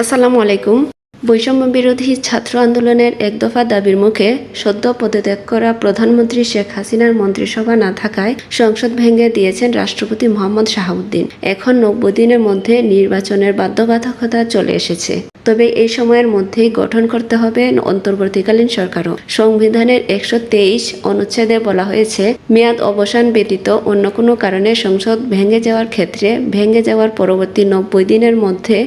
আসসালামু আলাইকুম। বৈষম্য বিরোধী ছাত্র আন্দোলনের এক দফা দাবির মুখে সদ্য পদত্যাগ করা প্রধানমন্ত্রী শেখ হাসিনার মন্ত্রিসভা না থাকায় সংসদ ভেঙে দিয়েছেন রাষ্ট্রপতি মোহাম্মদ শাহাবুদ্দিন। এখন নব্বই দিনের মধ্যে নির্বাচনের বাধ্যবাধকতা চলে এসেছে। তবে এই সময়ের মধ্যেই গঠন করতে হবে অন্তর্বর্তীকালীন সরকারও। সংবিধানের একশো তেইশ অনুচ্ছেদে বলা হয়েছে, মেয়াদ অবসান ব্যতীত অন্য কোনো কারণে সংসদ ভেঙে যাওয়ার ক্ষেত্রে ভেঙে যাওয়ার পরবর্তী নব্বই দিনের মধ্যে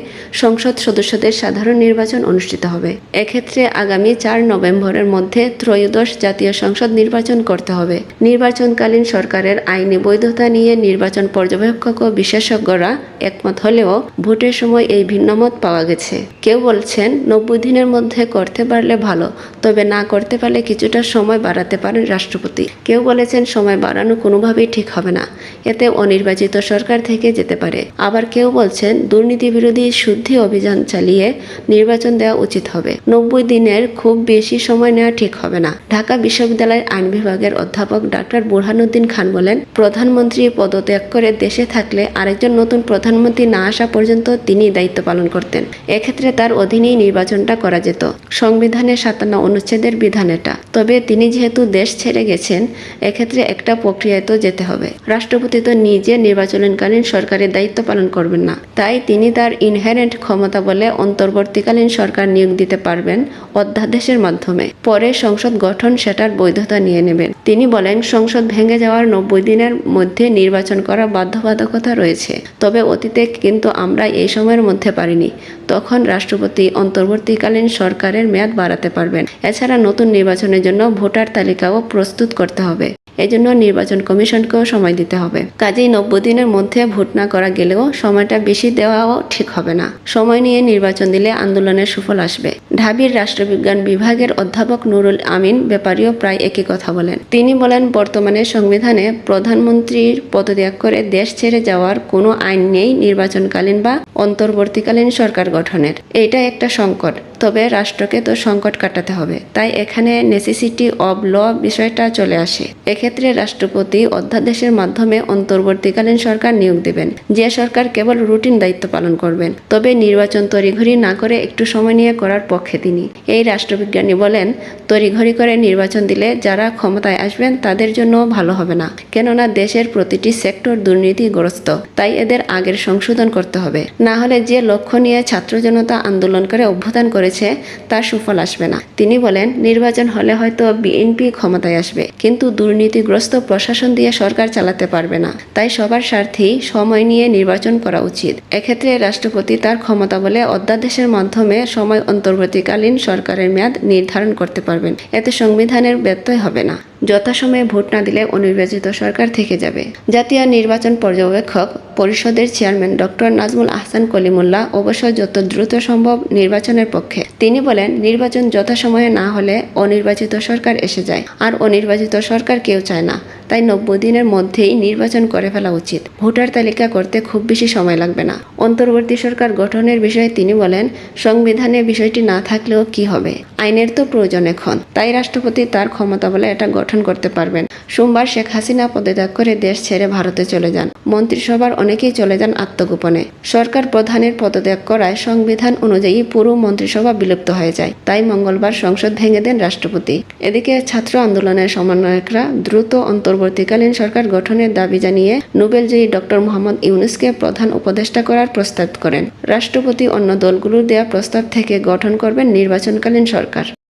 সংসদ সদস্যদের সাধারণ নির্বাচন অনুষ্ঠিত হবে। এক্ষেত্রে আগামী চার নভেম্বরের মধ্যে ত্রয়োদশ জাতীয় সংসদ নির্বাচন করতে হবে। নির্বাচনকালীন সরকারের আইনি বৈধতা নিয়ে নির্বাচন পর্যবেক্ষক ও বিশেষজ্ঞরা একমত হলেও ভোটের সময় এই ভিন্নমত পাওয়া গেছে। কেউ বলছেন, নব্বই দিনের মধ্যে করতে পারলে ভালো, তবে না করতে পারলে কিছুটা সময় বাড়াতে পারেন রাষ্ট্রপতি। কেউ বলেছেন, সময় বাড়ানো কোনোভাবেই ঠিক হবে না। এতে অনির্বাচিত সরকার থেকে যেতে পারে। আবার কেউ বলছেন দুর্নীতি বিরোধী শুদ্ধি অভিযান চালিয়ে নির্বাচন দেওয়া উচিত হবে। নব্বই দিনের খুব বেশি সময় নেওয়া ঠিক হবে না। ঢাকা বিশ্ববিদ্যালয়ের আইন বিভাগের অধ্যাপক ডাক্তার বুরহানুদ্দিন খান বলেন, প্রধানমন্ত্রী পদত্যাগ করে দেশে থাকলে আরেকজন নতুন প্রধানমন্ত্রী না আসা পর্যন্ত তিনি দায়িত্ব পালন করতেন। এক্ষেত্রে তার অধীনেই নির্বাচনটা করা যেত। সংবিধানের সাতান্ন অনুচ্ছেদের বিধান এটা। তবে তিনি যেহেতু দেশ ছেড়ে গেছেন, এক্ষেত্রে একটা প্রক্রিয়ায় তো যেতে হবে। রাষ্ট্রপতি তো নিজে নির্বাচনকালীন সরকারের দায়িত্ব পালন করবেন না। তাই তিনি তার ইনহেরেন্ট ক্ষমতা বলে অন্তর্বর্তীকালীন সরকার নিয়োগ দিতে পারবেন অধ্যাদেশের মাধ্যমে। পরে সংসদ গঠন সেটার বৈধতা নিয়ে নেবেন। তিনি বলেন, সংসদ ভেঙে যাওয়ার নব্বই দিনের মধ্যে নির্বাচন করা বাধ্যবাধকতা রয়েছে। তবে অতীতে কিন্তু আমরা এই সময়ের মধ্যে পারিনি। তখন রাষ্ট্রপতি অন্তর্বর্তীকালীন সরকারের মেয়াদ বাড়াতে পারবেন। এছাড়া নতুন নির্বাচনের জন্য ভোটার তালিকাও প্রস্তুত করতে হবে। এজন্য নির্বাচন কমিশনকেও সময় দিতে হবে। কাজেই নব্বই দিনের মধ্যে ভোট না করা গেলেও সময়টা বেশি দেওয়াও ঠিক হবে না। সময় নিয়ে নির্বাচন দিলে আন্দোলনের সুফল আসবে। ঢাবির রাষ্ট্রবিজ্ঞান বিভাগের অধ্যাপক নুরুল আমিন ব্যাপারীও প্রায় একই কথা বলেন। তিনি বলেন, বর্তমানে সংবিধানে প্রধানমন্ত্রীর পদত্যাগ করে দেশ ছেড়ে যাওয়ার কোনো আইন নেই নির্বাচনকালীন বা অন্তর্বর্তীকালীন সরকার গঠনের। এটা একটা সংকট। তবে রাষ্ট্রকে তো সংকট কাটাতে হবে। তাই এখানে নেসেসিটি অব ল বিষয়টা চলে আসে। এক্ষেত্রে রাষ্ট্রপতি অধ্যাদেশের মাধ্যমে অন্তর্বর্তীকালীন সরকার নিয়োগ দেবেন। যে সরকার কেবল রুটিন দায়িত্ব পালন করবেন, তবে নির্বাচন তড়িঘড়ি না করে একটু সময় নিয়ে করার পক্ষে তিনি। এই রাষ্ট্রবিজ্ঞানী বলেন, তড়িঘড়ি করে নির্বাচন দিলে যারা ক্ষমতায় আসবেন তাদের জন্য ভালো হবে না, কেননা দেশের প্রতিটি সেক্টর দুর্নীতিগ্রস্ত। তাই এদের আগের সংশোধন করতে হবে। না হলে যে লক্ষ্য নিয়ে ছাত্র জনতা আন্দোলন করে অভ্যুত্থান করেছে, তার সুফল আসবে না। তিনি বলেন, নির্বাচন হলে হয়তো বিএনপি ক্ষমতায় আসবে, কিন্তু দুর্নীতিগ্রস্ত প্রশাসন দিয়ে সরকার চালাতে পারবে না। তাই সবার স্বার্থেই সময় নিয়ে নির্বাচন করা উচিত। এক্ষেত্রে রাষ্ট্রপতি তার ক্ষমতা বলে অধ্যাদেশের মাধ্যমে সময় অন্তর্বর্তীকালীন সরকারের মেয়াদ নির্ধারণ করতে পারবেন। এতে সংবিধানের ব্যত্যয় হবে না। যথাসময়ে ভোট না দিলে অনির্বাচিত সরকার থেকে যাবে। জাতীয় নির্বাচন পর্যবেক্ষক পরিষদের চেয়ারম্যান ডক্টর নাজমুল আহসান কলিমুল্লাহ অবশ্য যত দ্রুত সম্ভব নির্বাচনের পক্ষে তিনি বলেন, নির্বাচন যথাসময়ে না হলে অনির্বাচিত সরকার এসে যায়। আর অনির্বাচিত সরকার কেউ চায় না। তাই নব্বই দিনের মধ্যেই নির্বাচন করে ফেলা উচিত। ভোটার তালিকা করতে খুব বেশি সময় লাগবে না। অন্তর্বর্তী সরকার গঠনের বিষয়ে তিনি বলেন, সংবিধানে বিষয়টি না থাকলেও কি হবে? আইনের তো প্রয়োজন এখন। তাই রাষ্ট্রপতি তার ক্ষমতা বলে এটা গঠন করতে পারবেন। সোমবার শেখ হাসিনা পদত্যাগ করে দেশ ছেড়ে ভারতে চলে যান। মন্ত্রিসভার অনেকেই চলে যান আত্মগোপনে। সরকার প্রধানের পদত্যাগ করায় সংবিধান অনুযায়ী পুরো মন্ত্রিসভা বিলুপ্ত হয়ে যায়। তাই মঙ্গলবার সংসদ ভেঙে দেন রাষ্ট্রপতি। এদিকে ছাত্র আন্দোলনের সমন্বয়করা দ্রুত অন্তর্বর্তীকালীন সরকার গঠনের দাবি জানিয়ে নোবেলজয়ী ডক্টর মোহাম্মদ ইউনুসকে প্রধান উপদেষ্টা করার প্রস্তাব করেন। রাষ্ট্রপতি অন্য দলগুলোর দেয়া প্রস্তাব থেকে গঠন করবেন নির্বাচনকালীন সরকার।